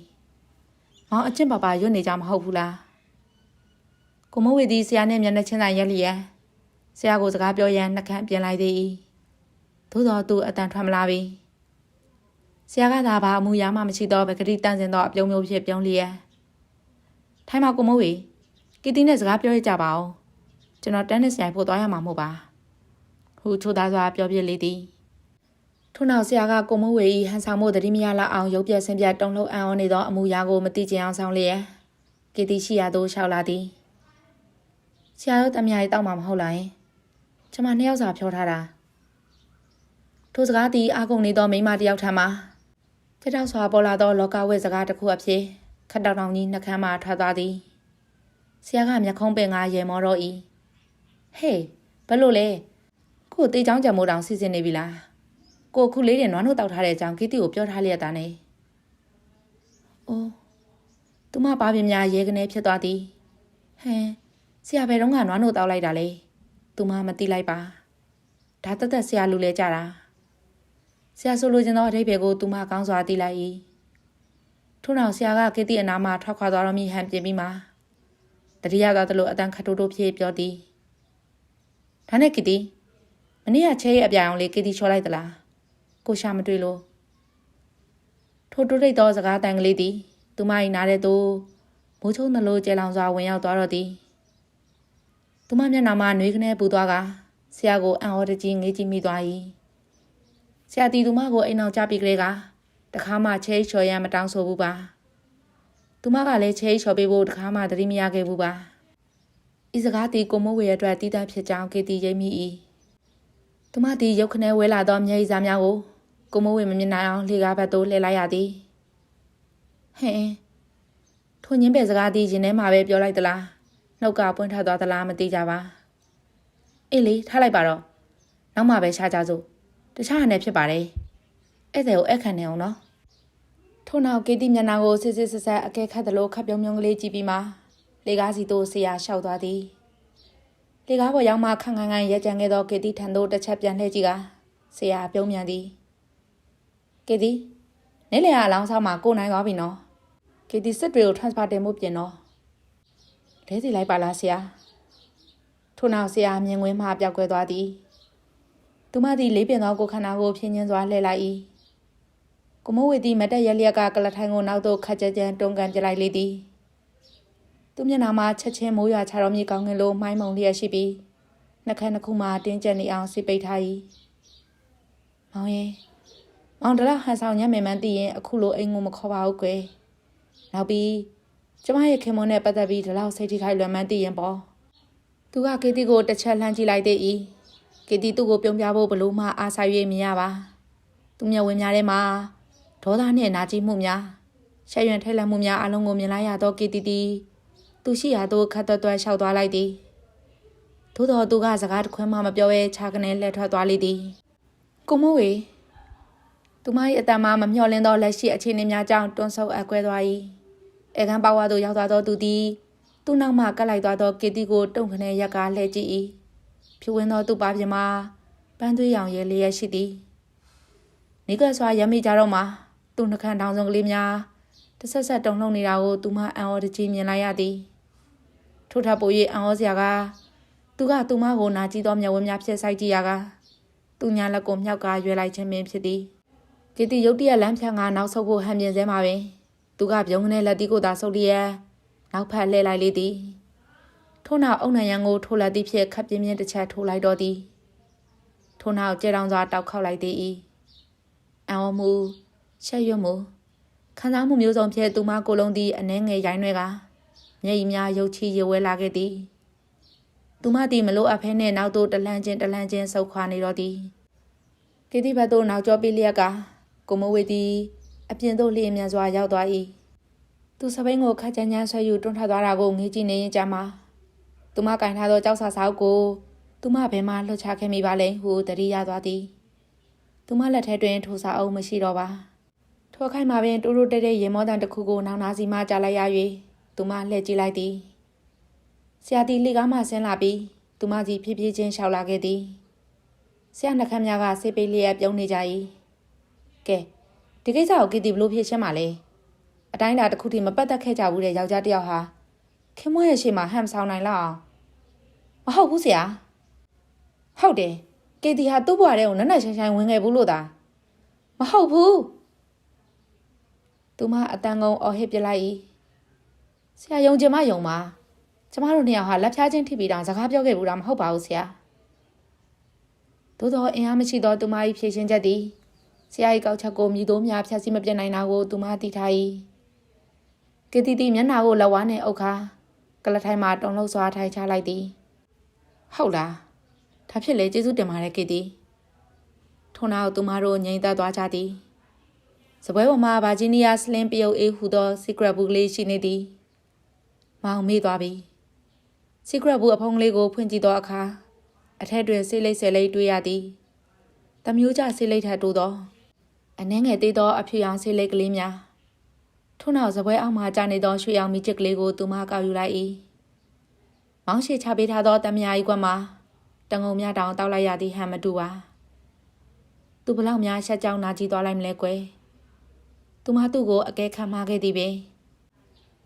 မောင်အကျင့်ပါပါရွတ်နေကြမဟုတ်ဘူးလားကိုမဝေသည်ဆရာနှင့်မျက်နှာချင်းဆိုင်ရက်လျက်ဆရာကိုစကားပြောရန်နှက်ခမ်းပြင်လိုက်သည်သို့တော်သူအတန်ထွက်မလာပြီဆရာကသာဘာအမှုရမှမရှိတော့ပဂတိတန့်စင်သောအပြုံးမျိုးဖြစ်ပြုံးလျက်ထိုင်မှာကိုမဝေကီတီနဲ့စကားပြောရကြပါဦးကျွန်တော်တန်းနဲ့ဆိုင်ဖို့သွားရမှာမဟုတ်ပါဟူချိုသားစွာပြောပြလေသည် ထို့နောက်ဆရာကကိုမဝေ၏ဟန်ဆောင်မှုတတိမရလောက်အောင်ရုပ်ပြဆင်းပြတုံလုံးအံ့ဩနေသောအမှုရာကိုမသိချင်အောင်ဆောင်လျက်ကီတီရှိရာသို့လျှောက်လာသည်ဆရာတို့တမယာကြီးတောက်မှာမဟုတ်လားယင်ကျွန်မနှစ်ယောက်စာပြောထားတာထိုစကားသည်အာကုန်နေသောမိန်းမတစ်ယောက်ထံမှတက်တောက်စွာပေါ်လာသောလောကဝဲစကားတစ်ခုအဖြစ်ခတ်တောင်တောင်ကြီးနှကမ်းမှထွက်သွားသည်ဆရာကမျက်ခုံးပင်ကရေမောတော့၏ဟေးဘယ်လိုလဲကိုတေးချောင်းကြံမိုးတောင်စီစဉ်နေပြီလား ကိုခုလေးတင်နွားနှုတ်တောက်ထားတဲ့အကြောင်းကီတီကိုပြောထားလျက်သားနေအိုးသူမပါပြင်းများရဲကနေဖြစ်သွားသည်ဟမ်ဆရာဘယ်တော့ကနွားနှုတ်တောက်လိုက်တာလဲသူမမသိလိုက်ပါဒါတက်တက်ဆရာလူလဲကြတာဆရာဆိုလိုချင်သောအထိပ္ပယ်ကိုသူမကောင်းစွာသိလိုက်၏ထို့နောက်ဆရာကကီတီအနားမှထွက်ခွာသွားတော့မိဟန်ပြင်ပြီးမှတတိယသားသလိုအတန်ခတ်တိုးတိုးဖြစ်ပြောသည်ဒါနဲ့ကီတီမနေ့ကချဲရဲ့အပြာအောင်လေးကီတီချောလိုက်သလား ကိုရှာမတွေ့လို့ထိုတိုးတိတ်သောစကားတန်ကလေးသည်သူမ၏နားထဲသို့မိုးချုံနှလို့ကျဲလောင်စွာဝင်ရောက်သွားတော့သည်သူမမျက်နှာမှာနှွေးခနဲပူသွားကဆရာကိုအံ့ဩတကြီးငေးကြည့်မိသွား၏ဆရာတီသူမကိုအိမ်အောင်ကြပြီးကလေးကတခါမှချဲချော်ရန်မတောင်းဆိုဘူးပါသူမကလည်းချဲချော်ပေးဖို့တခါမှသတိမရခဲ့ဘူးပါဤစကားတီကိုမိုးဝေရအတွက်တီးတန့်ဖြစ်ကြောင်းကေတီရိပ်မိ၏သူမတီရုတ်ခနဲဝဲလာသောမျက်ရည်စားများကို ကိုမိုးဝေမမြင်နိုင်အောင်လေကားဘက်သို့လှည့်လိုက်ရသည်ဟင်ထိုညင်းပဲစကားတီရင်ထဲမှာပဲပြောလိုက်သလားနှုတ်ကပွင့်ထွက်သွားသလားမသိကြပါအေးလေထားလိုက်ပါတော့နောက်မှပဲရှားကြစို့တခြားအနေဖြစ်ပါတယ်ဧည့်သည်ကိုအခန့်နေအောင်နော်ထို့နောက်ကေတီမျက်နှာကိုစစ်စစ်ဆက်ဆက်အကဲခတ်သလိုခပ်ပြုံးပြုံးကလေးကြည့်ပြီးမှလေကားစီသို့ဆရာလျှောက်သွားသည်လေကားပေါ်ရောက်မှခန့်ခန့်ခန့်ရက်ကြံခဲ့သောကေတီထံသို့တစ်ချက်ပြန်လှည့်ကြည့်ကဆရာပြုံးမြန်သည် ကေတီနေ့လည်အလောင်းဆောင်မှာကိုနိုင်သွားပြီနော်ကေတီစစ်တွေကို transfer တင်မှုပြင်တော့လဲစီလိုက်ပါလားဆရာထို့နောက်ဆရာမြင်ကွင်းမှပျောက်ကွယ်သွားသည်သူမသည်လေးပင်သောကိုခန္ဓာကိုဖြင်းချင်းစွာလှည့်လိုက်၏ကိုမဝေသည်မတက်ရလျက်ကကလထိုင်ကိုနောက်သို့ခတ်ကြကြတွန်းကန်ပြလိုက်လေသည်သူမျက်နှာမှာချက်ချင်းမိုးရွာချတော်မြေကောင်းငင်လိုမှိုင်းမုံလျက်ရှိပြီးနှက်ခမ်းတစ်ခုမှတင်းကျပ်နေအောင်စိပိတ်ထား၏မောင်ရင် မောင်တရဟန်ဆောင်ညမယ်မှန်းသိရင်အခုလိုအိမ်ကိုမခေါ်ပါဘူးကွယ်နောက်ပြီးကျမရဲ့ခင်မွန်းနဲ့ပတ်သက်ပြီးဒီလောက်စိတ်ထိခိုက်လွန်မှန်းသိရင်ပေါ့သူကကေတီကိုတစ်ချက်လှမ်းကြည့်လိုက်သေး၏ကေတီသူ့ကိုပြုံးပြဖို့ဘလို့မှအားဆိုင်၍မရပါသူမျက်ဝန်းများထဲမှာဒေါသနှင့်နာကျင်မှုများရှက်ရွံထိတ်လန့်မှုများအလုံးကိုမြင်လိုက်ရသောကေတီတီသူရှိရာသို့ခတ်သွက်သွက်လျှောက်သွားလိုက်သည်သို့တော်သူကစကားတခွန်းမှမပြောဘဲခြာကနေလှည့်ထွက်သွားလေသည်ကိုမိုးဝေ သူမ၏အတန်မှမမျှော်လင့်သောလက်ရှိအခြေအနေများကြောင့်တွန်းဆုပ်အပ်ကွဲသွား၏အေကန်ပါဝါသို့ရောက်သွားသောသူသည်သူ့နောက်မှကပ်လိုက်သွားသောကေတီကိုတုံခနဲရက်ကားလှည့်ကြည့်၏ဖြူဝင်းသောသူ့ပါပြမပန်းသွေးရောင်ရဲလျက်ရှိသည်နေကဆွာရမိကြတော့မှသူ့နှခမ်းတောင်စုံကလေးများတဆက်ဆက်တုံလှုပ်နေတာကိုသူမအံ့ဩတကြီးမြင်လိုက်ရသည်ထို့ထပ်ပို၍အံ့ဩစရာကသူကသူမကိုနာကြည့်သောမျက်ဝန်းများဖြစ်ဆိုင်ကြည့်ရကသူညာလက်ကိုမြောက်ကရွယ်လိုက်ခြင်းပင်ဖြစ်သည် ကတိရုတ်တရက်လမ်းဖြတ်ငါနောက်ဆုတ်ဖို့ဟန်ပြင်စဲမှာပင်သူကပြုံးကနေလက်တီကိုသာဆုပ်လျက်နောက်ဖက်လှည့်လိုက်လေသည်ထို့နောက်အုံနံရန်ကိုထိုးလက်သည်ဖြင့်ခပ်ပြင်းပြင်းတစ်ချက်ထိုးလိုက်တော့သည်ထို့နောက်ကြဲတောင်စွာတောက်ခောက်လိုက်သည်၏အံ့ဩမှုရှက်ရွံ့မှုခံစားမှုမျိုးစုံဖြင့်သူမကိုယ်လုံးသည်အနှဲငယ်ရိုင်းတွေကမျက်ရည်များရုပ်ချရွယ်လာခဲ့သည်သူမသည်မလို့အဖဲနှင့်နောက်သို့တလန့်ချင်းတလန့်ချင်းဆုတ်ခွာနေတော့သည်ကေတိဘတ်သို့နောက်ကျော်ပြီးလျက်က ကိုမဝေသည်အပြင်သို့လျင်မြန်စွာရောက်သွား၏သူစပိန်ကိုခက်ချမ်းချမ်းဆွဲယူတွန်းထသွားတာကိုငေးကြည့်နေရင်ကြမှာသူမကင်ထားသောကြောက်ဆာဆောက်ကိုသူမဘယ်မှလွတ်ချခဲ့မိပါလဲဟုတတိရသွားသည်သူမလက်ထဲတွင်ထိုစာအုပ်မရှိတော့ပါထိုခိုင်မှာပင်တိုးတိုးတဲတဲရေမောတန်တစ်ခုကိုနောင်နာစီမှကြားလိုက်ရ၍သူမလှည့်ကြည့်လိုက်သည်ဆရာတီလေကားမှဆင်းလာပြီးသူမကြီးဖြည်းဖြည်းချင်းလျှောက်လာခဲ့သည်ဆရာနှခမ်းများကဆေးပိတ်လျက်ပြုံးနေကြ၏ ကဲဒီကိစ္စကိုကီတီဘလို့ဖြေရှင်းမှာလဲအတိုင်းတာတစ်ခုထိမပတ်သက်ခဲ့ကြဘူးတဲ့ယောက်ျားတစ်ယောက်ဟာခင်မွေးရဲ့ရှေ့မှာဟမ်ဆောင်နိုင်လောက်အောင်မဟုတ်ဘူးဆရာဟုတ်တယ်ကေတီဟာသူ့ဘွားတဲ့ကိုနက်နက်ရှိုင်းရှိုင်းဝင်ခဲ့ဘူးလို့သာမဟုတ်ဘူးသူမအတန်ကုန်အော်ဟစ်ပြလိုက်၏ဆရာယုံကြည်မယုံပါကျမတို့နှစ်ယောက်ဟာလက်ဖြားချင်းထိပ်ပြီးတောင်စကားပြောခဲ့ဘူးတာမဟုတ်ပါဘူးဆရာသို့သောအင်အားမရှိသောသူမ၏ဖြည့်ရှင်းချက်သည် ဆရာ၏ကောက်ချက်ကိုမြည်သိုးများဖြတ်စီမပြတ်နိုင်တာကိုသူမသိထား၏ကေတီတီမျက်နှာကိုလက်ဝါးနှင့်အုပ်ခါကလထိုင်မှတုံလုံးစွာထိုင်ချလိုက်သည်ဟုတ်လားဒါဖြစ်လေကျေးဇူးတင်ပါတယ်ကေတီထို့နောက်သူမတို့ငြိမ်သက်သွားကြသည်စပွဲပေါ်မှာဗာဂျီးနီးယားစလင်းပြုတ်အေးဟူသော secret book လေးရှိနေသည်မောင်မေ့သွားပြီ secret book အဖုံးလေးကိုဖွင့်ကြည့်သောအခါအထက်တွင်ဆေးလိပ်ဆယ်လိပ်တွေ့ရသည်တမျိုးကြဆေးလိပ်ထက်တိုးသော အနှဲငယ်သေးသောအဖြူရောင်ဆေးလိပ်ကလေးများထို့နောက်စပွဲအောက်မှကျနေသောရွှေရောင်မီချစ်ကလေးကိုသူမကောက်ယူလိုက်၏မောင်ရှိချပေးထားသောတမယာကြီးကွက်မှာတငုံမြတောင်တောက်လိုက်ရသည်ဟန်မတူပါသူဘလောက်များရှက်ကြောင်နာကြည့်သွားလိုက်မလဲကွယ်သူမသူ့ကိုအကဲခံမှားခဲ့သည်ပင်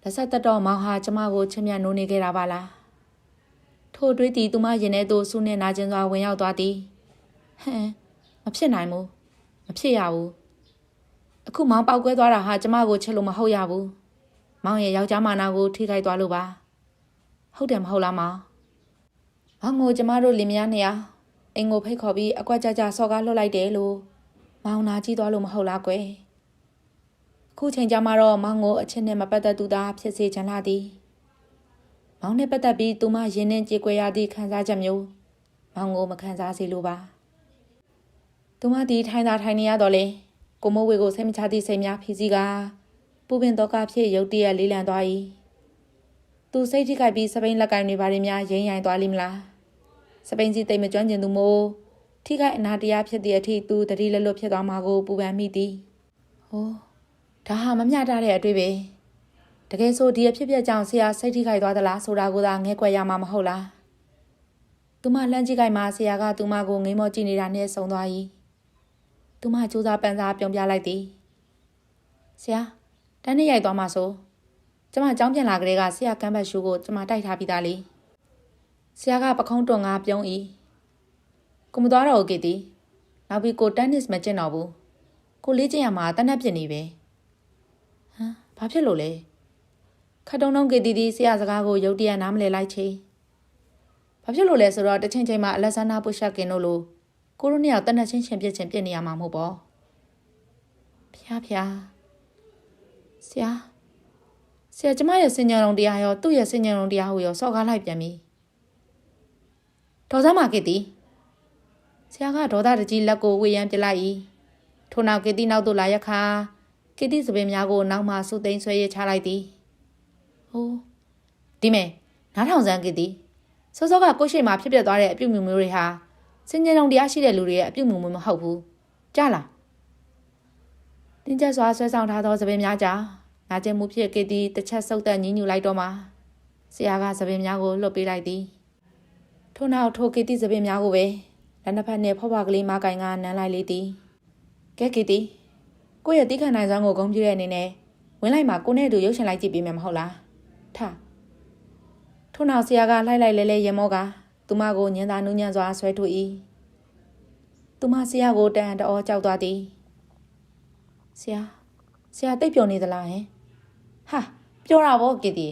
လက်ဆက်သက်တော်မောင်ဟာကျမကိုချစ်မြတ်နိုးနေခဲ့တာပါလားထို့တွေးသည်သူမရင်ထဲသို့ဆူနှင့်နာကျင်စွာဝင်ရောက်သွားသည်ဟမ်မဖြစ်နိုင်ဘူးမဖြစ်ရဘူး အခုမောင်ပောက်ကွဲသွားတာဟာကျမကိုချစ်လို့မဟုတ်ရဘူးမောင်ရဲ့ယောက်ျားမာနာကိုထိခိုက်သွားလို့ပါဟုတ်တယ်မဟုတ်လားမောင်မောင်ကိုကျမတို့လင်မယားနှစ်ယောက်အိမ်ကိုဖိတ်ခေါ်ပြီးအကွက်ကြကြစော်ကားလွှတ်လိုက်တယ်လို့မောင်နာကြည့်သွားလို့မဟုတ်လားကွယ်အခုချိန်ကြမှာတော့မောင်ကိုအချင်းနဲ့မပတ်သက်သူသားဖြစ်စေချင်လာသည်မောင်နဲ့ပတ်သက်ပြီးသူမရင်းနှင်းကြေကွဲရသည့်ခံစားချက်မျိုးမောင်ကိုမခံစားစေလိုပါသူမဒီထိုင်သာထိုင်နေရတော့လေ ကိုမိုးဝေကိုစိတ်မချသည့်စိတ်များဖြီးစည်းကပူပင်တော့ကဖြစ်ရုတ်တရက်လေးလံသွား၏သူစိတ်ထိခိုက်ပြီးစပိန်လက်ကင်တွေဘာတွေများရိမ့်ရိုင်သွားလိမ့်မလားစပိန်စီတိတ်မကျွမ်းကျင်သူမို့ထိခိုက်အနာတရားဖြစ်သည့်အထိသူတတိလလွတ်ဖြစ်သွားမှာကိုပူပန်မိသည်ဟိုးဒါဟာမမျှတတဲ့အတွေ့ပဲတကယ်ဆိုဒီအဖြစ်အပျက်ကြောင့်ဆရာစိတ်ထိခိုက်သွားသလားဆိုတာကိုသာငဲကွယ်ရမှာမဟုတ်လားသူမလှမ်းကြည့်ခိုက်မှဆရာကသူမကိုငိမ့်မောကြည့်နေတာနဲ့ဆုံသွား၏ သူမစူးစားပန်းစားပြုံးပြလိုက်သည်ဆရာတန်းနဲ့ရိုက်သွားမှာဆိုကျမကြောင်းပြန်လာကလေးကဆရာကမ်းဘတ်ရှူကိုကျမတိုက်ထားပြီးသားလေဆရာကပခုံးတွန်ငါပြုံး၏ကိုမသွားတော့ဘူးကေတီနောက်ပြီးကိုတန်းနစ်မကျင့်တော့ဘူးကိုလေးကျင့်ရမှာတနက်ပြစ်နေပဲဟမ်ဘာဖြစ်လို့လဲခတ်တုံတုံကေတီတီဆရာစကားကိုရုတ်တရက်နားမလဲလိုက်ချေဘာဖြစ်လို့လဲဆိုတော့တချင်းချင်းမှာအလက်ဆန္ဒပုရှက်ကင်တို့လို ကိုရိုနီယာတနက်ချင်းချင်းပြစ်ချင်းပြစ်နေရမှာမဟုတ်ပေါ့ဖျားဖျားဆရာဆရာကျမရဲ့စင်ညာလုံးတရားရောသူ့ရဲ့စင်ညာလုံးတရားဟူရောစော်ကားလိုက်ပြန်ပြီဒေါ်စမ်းမကေတီဆရာကဒေါသတကြီးလက်ကိုဝေယံပြလိုက်၏ထို့နောက်ကေတီနောက်သို့လာရခါကေတီစပင်များကိုနောက်မှစုသိမ်းဆွဲရချလိုက်သည်ဟိုးဒီမဲနားထောင်စမ်းကေတီစောစောကကိုရှိမှဖြစ်ပျက်သွားတဲ့အပြုတ်မြူမျိုးတွေဟာ စင်ကြယ်လုံးတရားရှိတဲ့လူတွေရဲ့အပြုတ်မြူမျိုးမဟုတ်ဘူးကြားလားတင်းကျပ်စွာဆွဲဆောင်ထားသောသပင်များကြောင့်နာကျင်မှုဖြစ်ကေတီတစ်ချက်ဆုပ်သက်ညှဉ်းညူလိုက်တော့မှဆရာကသပင်များကိုလွတ်ပေးလိုက်သည်ထို့နောက်ထိုကေတီသပင်များကိုပဲလက်နှစ်ဖက်နှင့်ဖော့ဖွားကလေးမကင်ကနမ်းလိုက်လေသည်ကဲကေတီကိုယ့်ရဲ့တိခဏနိုင်စွမ်းကိုဂုဏ်ပြုတဲ့အနေနဲ့ဝင်လိုက်မှာကိုနဲ့တူရုပ်ရှင်လိုက်ကြည့်ပေးမယ်မဟုတ်လားထထို့နောက်ဆရာကလှိုက်လိုက်လဲလဲရေမောက သူမကိုညင်သာနူးညံ့စွာဆွဲထုတ်၏သူမဆရာကိုတန်တော်ကြောက်သွားသည်ဆရာဆရာတိတ်ပျော်နေသလားဟင်ဟာပြောတာဗောကီတီ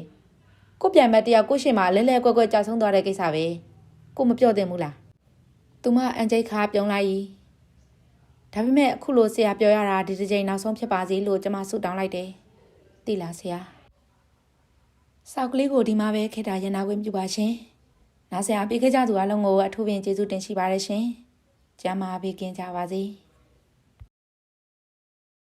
ကိုပြန်မဲ့တယောက်ကိုရှိမှလဲလဲကွက်ကွက်ကြောက်ဆုံးသွားတဲ့ကိစ္စပဲကိုမပြောသင့်ဘူးလားသူမအန်ဂျိတ်ခါပြုံးလိုက်၏ဒါပေမဲ့အခုလိုဆရာပြောရတာဒီတစ်ချိန်နောက်ဆုံးဖြစ်ပါစေလို့ကျွန်မဆုတောင်းလိုက်တယ်သိလားဆရာစောက်ကလေးကိုဒီမှာပဲခေတ္တရန်နာခွင့်ပြုပါရှင်။ နားဆရာပေးခဲ့ကြသူအလုံးကိုအထူးပင်ကျေးဇူးတင်ရှိပါတယ်ရှင်။ကျမ်းမာပေးကင်းကြပါစေ။